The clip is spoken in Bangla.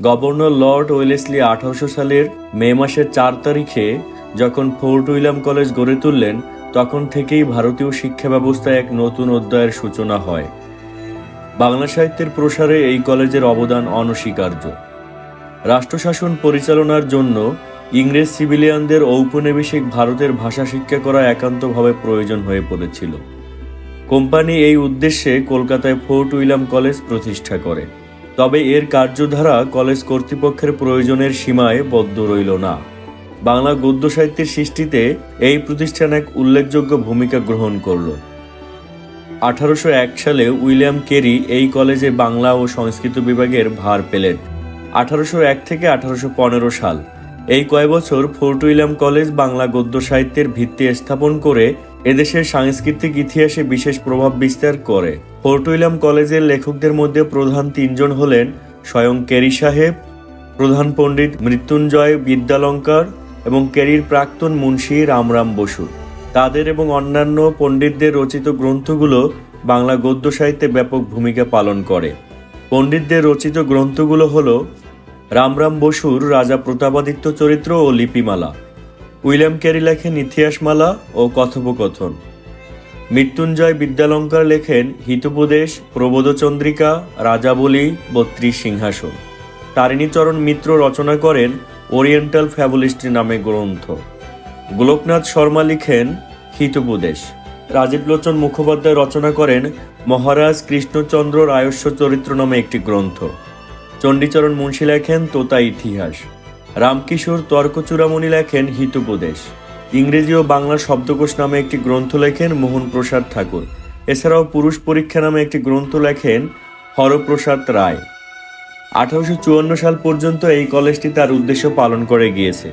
গভর্নর লর্ড ওয়েলেসলি আঠারোশো সালের মে মাসের চার তারিখে যখন ফোর্ট উইলিয়াম কলেজ গড়ে তুললেন, তখন থেকেই ভারতীয় শিক্ষা ব্যবস্থায় এক নতুন অধ্যায়ের সূচনা হয়। বাংলা সাহিত্যের প্রসারে এই কলেজের অবদান অনস্বীকার্য। রাষ্ট্রশাসন পরিচালনার জন্য ইংরেজ সিভিলিয়ানদের ঔপনিবেশিক ভারতের ভাষা শিক্ষা করা একান্তভাবে প্রয়োজন হয়ে পড়েছিল। কোম্পানি এই উদ্দেশ্যে কলকাতায় ফোর্ট উইলিয়াম কলেজ প্রতিষ্ঠা করে। তবে এর কার্যধারা কলেজ কর্তৃপক্ষের প্রয়োজনের সীমায় বদ্ধ রইল না। বাংলা গদ্য সাহিত্যের সৃষ্টিতে এই প্রতিষ্ঠান এক উল্লেখযোগ্য ভূমিকা গ্রহণ করল। আঠারোশো এক সালে উইলিয়াম কেরি এই কলেজে বাংলা ও সংস্কৃত বিভাগের ভার পেলেন। আঠারোশো এক থেকে আঠারোশো পনেরো সাল এই কয় বছর ফোর্ট উইলিয়াম কলেজ বাংলা গদ্য সাহিত্যের ভিত্তি স্থাপন করে এদেশের সাংস্কৃতিক ইতিহাসে বিশেষ প্রভাব বিস্তার করে। ফোর্ট উইলিয়াম কলেজের লেখকদের মধ্যে প্রধান তিনজন হলেন স্বয়ং কেরি সাহেব, প্রধান পণ্ডিত মৃত্যুঞ্জয় বিদ্যালঙ্কার এবং কেরির প্রাক্তন মুন্সী রামরাম বসু। তাদের এবং অন্যান্য পণ্ডিতদের রচিত গ্রন্থগুলো বাংলা গদ্য সাহিত্যে ব্যাপক ভূমিকা পালন করে। পণ্ডিতদের রচিত গ্রন্থগুলো হলো রামরাম বসুর রাজা প্রতাপাদিত্য চরিত্র ও লিপিমালা। উইলিয়াম ক্যারি লেখেন ইতিহাসমালা ও কথোপকথন। মৃত্যুঞ্জয় বিদ্যালঙ্কার লেখেন হিতোপদেশ, প্রবোধচন্দ্রিকা, রাজাবলী, বত্রিশ সিংহাসন। তারিণীচরণ মিত্র রচনা করেন ওরিয়েন্টাল ফ্যাবলিস্ট্রি নামে গ্রন্থ। গোলকনাথ শর্মা লিখেন হিতোপদেশ। রাজীব লোচন মুখোপাধ্যায় রচনা করেন মহারাজ কৃষ্ণচন্দ্র রায়স্য চরিত্র নামে একটি গ্রন্থ। চণ্ডীচরণ মুন্সী লেখেন তোতা ইতিহাস। রামকিশোর তর্কচূড়ামণি লেখেন হিতোপদেশ। ইংরেজি ও বাংলা শব্দকোষ নামে একটি গ্রন্থ লেখেন মোহন প্রসাদ ঠাকুর। এছাড়াও পুরুষ পরীক্ষা নামে একটি গ্রন্থ লেখেন হরপ্রসাদ রায়। আঠারোশো চুয়ান্ন সাল পর্যন্ত এই কলেজটি তার উদ্দেশ্য পালন করে গিয়েছে।